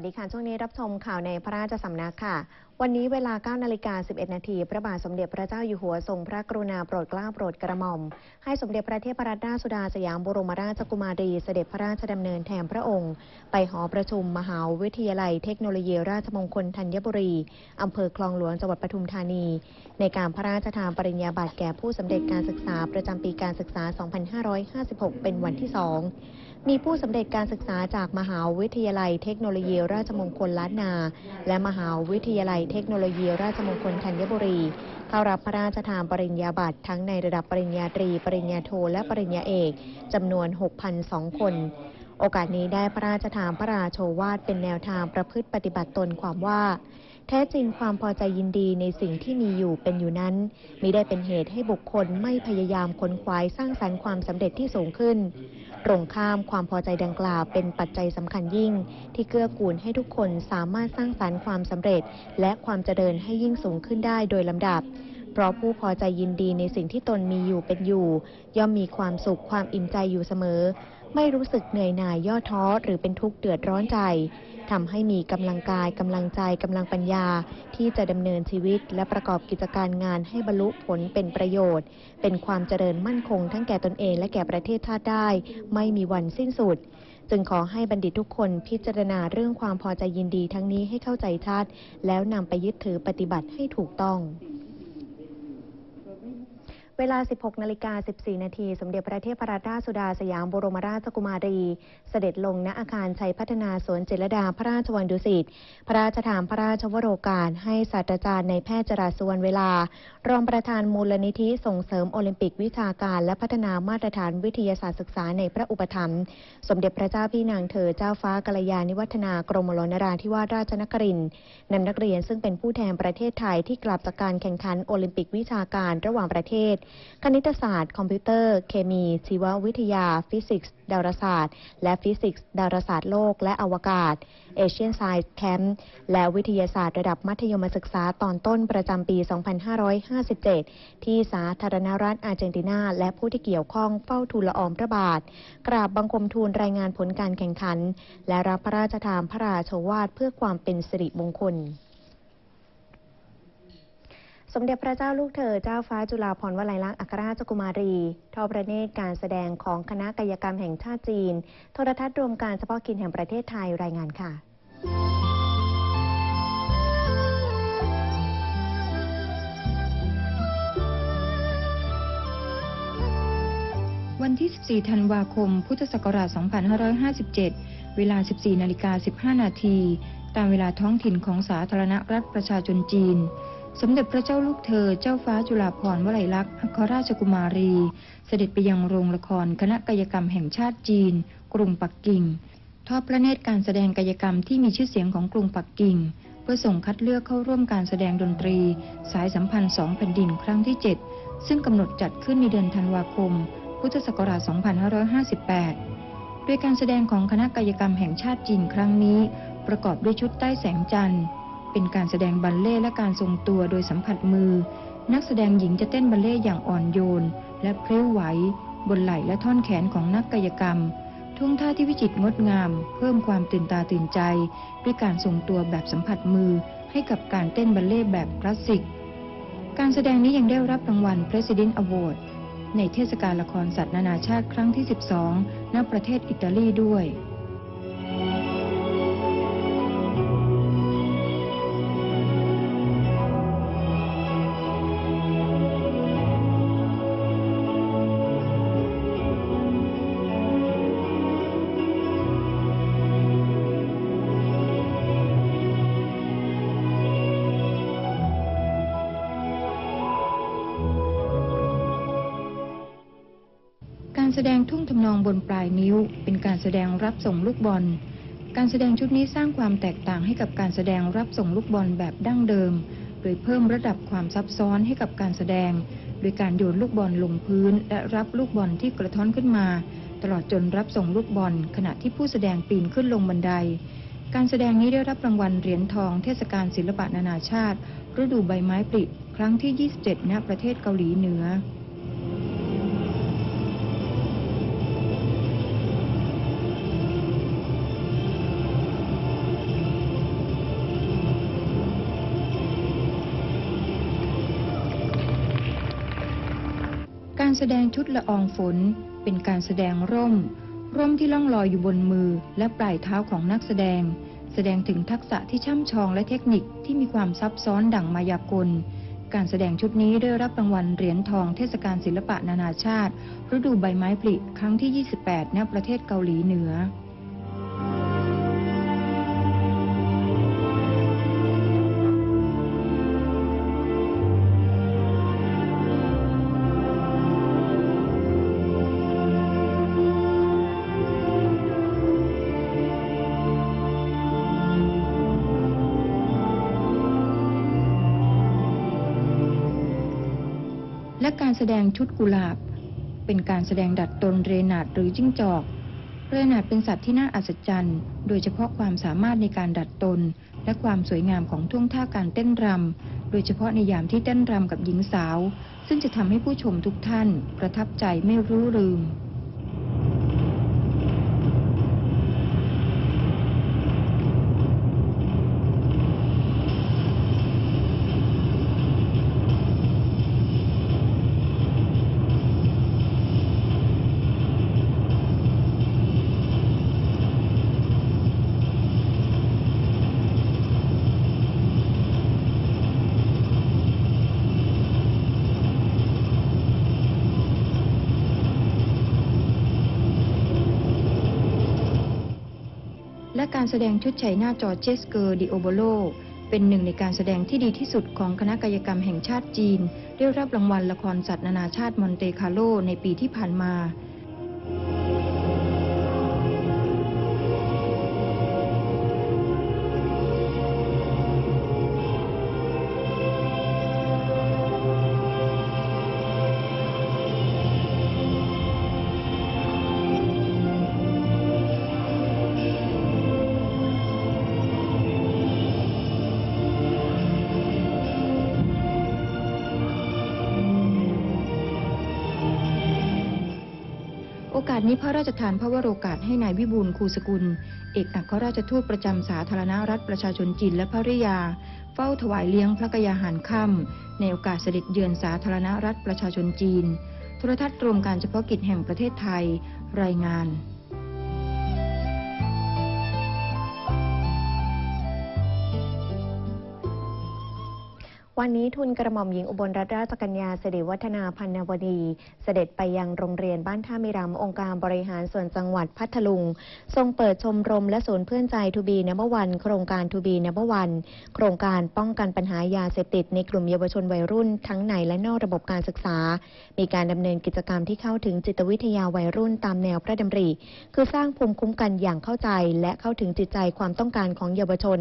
วัสดีค่ะ ช่วงนี้รับชมข่าวในพระราชสำนักค่ะ วันนี้เวลา9นาฬิกา11 นาที พระบาทสมเด็จพระเจ้าอยู่หัวทรงพระกรุณาโปรดเกล้าโปรดกระหม่อม ให้สมเด็จพระเทพรัตนราชสุดาสยามบรมราชกุมารีเสด็จพระราชดำเนินแทนพระองค์ ไปหอประชุมมหาวิทยาลัยเทคโนโลยีราชมงคลธัญบุรี อำเภอคลองหลวงจังหวัดปทุมธานี ในการพระราชทานปริญญาบัตรแก่ผู้สำเร็จการศึกษาประจำปีการศึกษา 2556 เป็นวันที่สองมีผู้สำเร็จการศึกษาจากมหาวิทยาลัยเทคโนโลยีราชมงคลล้านนา และมหาวิทยาลัยเทคโนโลยีราชมงคลธัญบุรี เข้ารับพระราชทานปริญญาบัตรทั้งในระดับปริญญาตรี ปริญญาโท และปริญญาเอกจำนวน 6,002 คน โอกาสนี้ได้พระราชทานพระราโชวาทเป็นแนวทางประพฤติปฏิบัติตนความว่า แท้จริงความพอใจยินดีในสิ่งที่มีอยู่เป็นอยู่นั้นมิได้เป็นเหตุให้บุคคลไม่พยายามค้นคว้าสร้างสรรค์ความสำเร็จที่สูงขึ้น ตรงข้ามความพอใจดังกล่าวเป็นปัจจัยสำคัญยิ่ง ที่เกื้อกูลให้ทุกคนสามารถสร้างสรรค์ความสำเร็จ และความเจริญให้ยิ่งสูงขึ้นได้โดยลำดับเพราะผู้พอใจยินดีในสิ่งที่ตนมีอยู่เป็นอยู่ ย่อมมีความสุขความอิ่มใจอยู่เสมอ ไม่รู้สึกเหนื่อยหน่ายย่อท้อหรือเป็นทุกข์เดือดร้อนใจทำให้มีกำลังกายกำลังใจกำลังปัญญา ที่จะดำเนินชีวิต และประกอบกิจการงานให้บรรลุผลเป็นประโยชน์ เป็นความเจริญมั่นคง ทั้งแก่ตนเองและแก่ประเทศชาติได้ ไม่มีวันสิ้นสุด จึงขอให้บัณฑิตทุกคนพิจารณาเรื่องความพอใจยินดีทั้งนี้ให้เข้าใจชัดแล้วนำไปยึดถือปฏิบัติให้ถูกต้อง เวลา 16 นาฬิกา 14 นาที สมเด็จพระเทพรัตนราชสุดาสยามบรมราชกุมารี เสด็จลงณอาคารชัยพัฒนาสวนเจรดาพระราชวังดุสิต พระราชทานพระราชวโรการให้ศาสตราจารย์ในแพทย์จราสุวรรณเวลา รองประธานมูลนิธิส่งเสริมโอลิมปิกวิชาการและพัฒนามาตรฐานวิทยาศาสตร์ศึกษาในพระอุปถัมภ์ สมเด็จพระเจ้าพี่นางเธอเจ้าฟ้ากัลยาณิวัฒนากรมหลวงนราธิวาสราชนครินทร์นำนักเรียนซึ่งเป็นผู้แทนประเทศไทยที่กลับจากการแข่งขันโอลิมปิกวิชาการระหว่างประเทศคณิตศาสตร์ คอมพิวเตอร์ เคมี ชีววิทยา ฟิสิกส์ดาราศาสตร์ และฟิสิกส์ดาราศาสตร์โลกและอวกาศเอเชียนไซส์แคมป์และวิทยาศาสตร์ระดับมัธยมศึกษาตอนต้นประจำปี 2557 ที่สาธารณรัฐอาร์เจนตินา และผู้ที่เกี่ยวข้องเฝ้าทูลละอองพระบาท กราบบังคมทูลรายงานผลการแข่งขัน และรับพระราชทานพระราชวาทเพื่อความเป็นสิริมงคล สมเด็จพระเจ้าลูกเธอเจ้าฟ้าจุฬาภรณ์วลัยลักษณ์อัครราชกุมารี ทอดพระเนตรการแสดงของคณะกายกรรมแห่งชาติจีน โทรทัศน์รวมการเฉพาะกิจแห่งประเทศไทยรายงานค่ะวันที่ 14 ธันวาคม พุทธศักราช 2557 เวลา 14 นาฬิกา 15 นาที ตามเวลาท้องถิ่นของสาธารณรัฐประชาชนจีน สมเด็จพระเจ้าลูกเธอเจ้าฟ้าจุฬาภรณ์วลัยลักษณ์อัครราชกุมารี เสด็จไปยังโรงละครคณะกายกรรมแห่งชาติจีน กรุงปักกิ่ง ทอดพระเนตรการแสดงกายกรรมที่มีชื่อเสียงของกรุงปักกิ่ง เพื่อส่งคัดเลือกเข้าร่วมการแสดงดนตรี สายสัมพันธ์สองแผ่นดินครั้งที่ 7 ซึ่งกำหนดจัดขึ้นในเดือนธันวาคม พุทธศักราช 2558 โดยการแสดงของคณะกายกรรมแห่งชาติจีนครั้งนี้ ประกอบด้วยชุดใต้แสงจันทร์ เป็นการแสดงบัลเล่และการทรงตัวโดยสัมผัสมือ นักแสดงหญิงจะเต้นบัลเล่อย่างอ่อนโยน และเพลิ้วไหว บนไหล่และท่อนแขนของนักกายกรรมท่วงท่าที่วิจิตรงดงาม เพิ่มความตื่นตาตื่นใจ ด้วยการทรงตัวแบบสัมผัสมือให้กับการเต้นบัลเล่แบบคลาสสิก การแสดงนี้ยังได้รับรางวัล President Award ในเทศกาลละครสัตว์นานาชาติครั้งที่ 12 ณ ประเทศอิตาลีด้วย การแสดงทุ่งทำนองบนปลายนิ้ว เป็นการแสดงรับส่งลูกบอล การแสดงชุดนี้สร้างความแตกต่างให้กับการแสดงรับส่งลูกบอลแบบดั้งเดิม โดยเพิ่มระดับความซับซ้อนให้กับการแสดง โดยการโยนลูกบอลลงพื้น และรับลูกบอลที่กระท้อนขึ้นมา ตลอดจนรับส่งลูกบอล ขณะที่ผู้แสดงปีนขึ้นลงบันได การแสดงนี้ได้รับรางวัลเหรียญทองเทศกาลศิลปะนานาชาติ ฤดูใบไม้ผลิครั้งที่ 27 ณ ประเทศเกาหลีเหนือ การแสดงชุดละอองฝน เป็นการแสดงร่ม ร่มที่ล่องลอยอยู่บนมือและปลายเท้าของนักแสดง แสดงถึงทักษะที่ช่ำชองและเทคนิคที่มีความซับซ้อนดั่งมายากล การแสดงชุดนี้ได้รับรางวัลเหรียญทองเทศกาลศิลปะนานาชาติ ฤดูใบไม้ผลิครั้งที่ 28 ณ ประเทศเกาหลีเหนือ และการแสดงชุดกุหลาบ เป็นการแสดงดัดตนเรนาดหรือจิ้งจอก เรนาดเป็นสัตว์ที่น่าอัศจรรย์ โดยเฉพาะความสามารถในการดัดตน และความสวยงามของท่วงท่าการเต้นรำ โดยเฉพาะในยามที่เต้นรำกับหญิงสาว ซึ่งจะทำให้ผู้ชมทุกท่าน ประทับใจไม่รู้ลืม และการแสดงชุดชัยหน้าจอเจสเกอร์ดิโอโบโล เป็นหนึ่งในการแสดงที่ดีที่สุดของคณะกายกรรมแห่งชาติจีน ได้รับรางวัลละครสัตว์นานาชาติมอนเตคาร์โลในปีที่ผ่านมา อกาสนี้พระราชทานพระวโรกาสให้นายวิบูลคูสกุล เอกอัครราชทูตประจำสาธารณรัฐประชาชนจีนและภริยา เฝ้าถวายเลี้ยงพระกยาหารค่ำในโอกาสเสด็จเยือนสาธารณรัฐประชาชนจีน โทรทัศน์กรมการเฉพาะกิจแห่งประเทศไทย รายงาน วันนี้ทุนกระหม่อมหญิงอุบลรัตนราชกัญญาสิริวัฒนาพันนวดีเสด็จไปยังโรงเรียนบ้านท่ามิรำองค์การบริหารส่วนจังหวัดพัทลุง ทรงเปิดชมรมและศูนย์เพื่อนใจทูบีนับวันโครงการทูบีนับวันโครงการป้องกันปัญหายาเสพติดในกลุ่มเยาวชนวัยรุ่นทั้งในและนอกระบบการศึกษา มีการดำเนินกิจกรรมที่เข้าถึงจิตวิทยาวัยรุ่นตามแนวพระดำริ คือสร้างภูมิคุ้มกันอย่างเข้าใจ และเข้าถึงจิตใจความต้องการของเยาวชน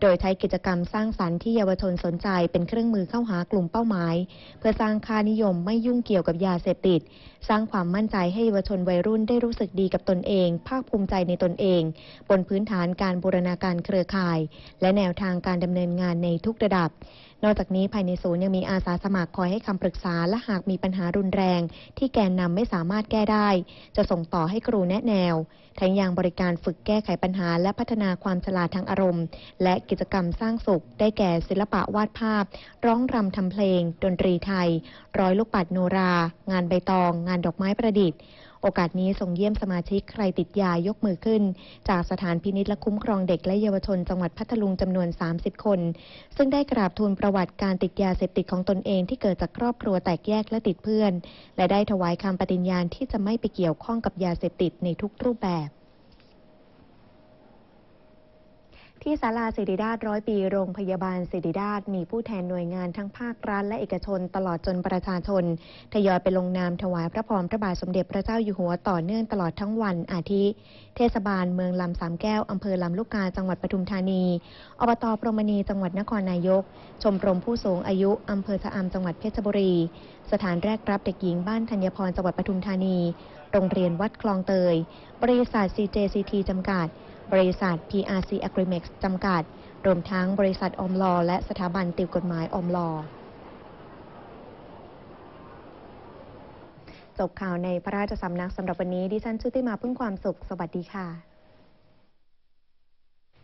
โดยใช้กิจกรรมสร้างสรรค์ที่เยาวชนสนใจเป็นเครื่องมือเข้าหากลุ่มเป้าหมาย เพื่อสร้างค่านิยมไม่ยุ่งเกี่ยวกับยาเสพติด สร้างความมั่นใจให้เยาวชนวัยรุ่นได้รู้สึกดีกับตนเอง ภาคภูมิใจในตนเอง บนพื้นฐานการบูรณาการเครือข่าย และแนวทางการดำเนินงานในทุกระดับ นอกจากนี้ภายในศูนย์ยังมีอาสาสมัครคอยให้คำปรึกษา และหากมีปัญหารุนแรง ที่แกนนำไม่สามารถแก้ได้ จะส่งต่อให้ครูแนะแนว ทั้งยังบริการฝึกแก้ไขปัญหา และพัฒนาความฉลาดทางอารมณ์ และกิจกรรมสร้างสุข ได้แก่ศิลปะวาดภาพ ร้องรำทำเพลง ดนตรีไทย ร้อยลูกปัดโนรา งานใบตอง งานดอกไม้ประดิษฐ์ โอกาสนี้ส่งเยี่ยมสมาชิกใครติดยายกมือขึ้น จากสถานพินิจและคุ้มครองเด็กและเยาวชนจังหวัดพัทลุงจำนวน 30 คน ซึ่งได้กราบทูลประวัติการติดยาเสพติดของตนเองที่เกิดจากครอบครัวแตกแยกและติดเพื่อน และได้ถวายคำปฏิญญาณที่จะไม่ไปเกี่ยวข้องกับยาเสพติดในทุกรูปแบบ ที่ศาลาศิริราชร้อยปีโรงพยาบาลศิริราช มีผู้แทนหน่วยงานทั้งภาครัฐและเอกชนตลอดจนประชาชน ทยอยไปลงนามถวายพระพรพระบาทสมเด็จพระเจ้าอยู่หัวต่อเนื่องตลอดทั้งวันอาทิ เทศบาลเมืองลำสามแก้ว อำเภอลำลูกกาจังหวัดปทุมธานี อบตพรมณีจังหวัดนครนายก ชมรมผู้สูงอายุ อำเภอชะอำจังหวัดเพชรบุรี สถานแรกรับเด็กหญิงบ้านธัญพรจังหวัดปทุมธานี โรงเรียนวัดคลองเตย บริษัท CJCT จำกัด บริษัท PRC Agrimex จำกัด รวมทั้งบริษัทอมลอ และสถาบันติวกฎหมายอมลอจบข่าวในพระราชสำนักสำหรับวันนี้ดิฉันชุติมาพึ่งความสุข สวัสดีค่ะ